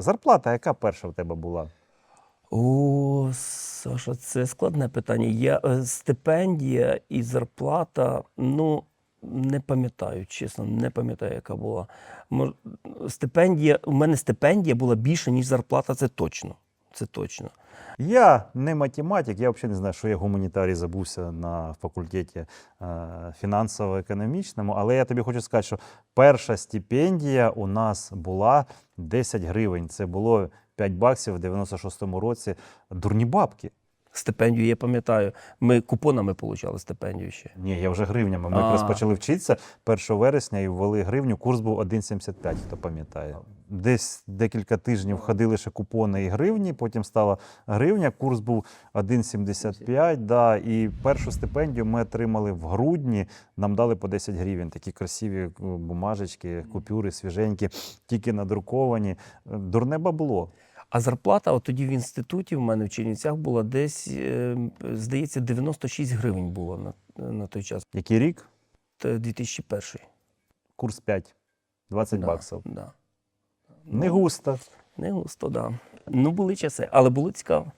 Зарплата, яка перша в тебе була? О, Саша, це складне питання. Я е, стипендія і зарплата, ну не пам'ятаю, чесно, не пам'ятаю, яка була. Стипендія, у мене стипендія була більше, ніж зарплата, це точно. Це точно. Я не математик, я взагалі не знаю, що я гуманітарій забувся на факультеті е, фінансово-економічному, але я тобі хочу сказати, що перша стипендія у нас була 10 гривень. Це було 5 баксів в 96-му році. Дурні бабки. Стипендію я пам'ятаю. Ми купонами отримали стипендію ще. Ні, я вже гривнями. Ми А. якраз почали вчитися 1 вересня і ввели гривню. Курс був 1,75, хто пам'ятає. Десь декілька тижнів ходили ще купони і гривні, потім стала гривня, курс був 1,75. Да, і першу стипендію ми отримали в грудні. Нам дали по 10 гривень. Такі красиві е, бумажечки, купюри свіженькі, тільки надруковані. Е, Дурне бабло. А зарплата от тоді в інституті в мене в Чернівцях була десь, е, здається, 96 гривень було на, на той час. Який рік? Це 2001. Курс 5. 20 Да, баксів. Да. Не густо. Не густо, да. Ну, були часи, але було цікаво.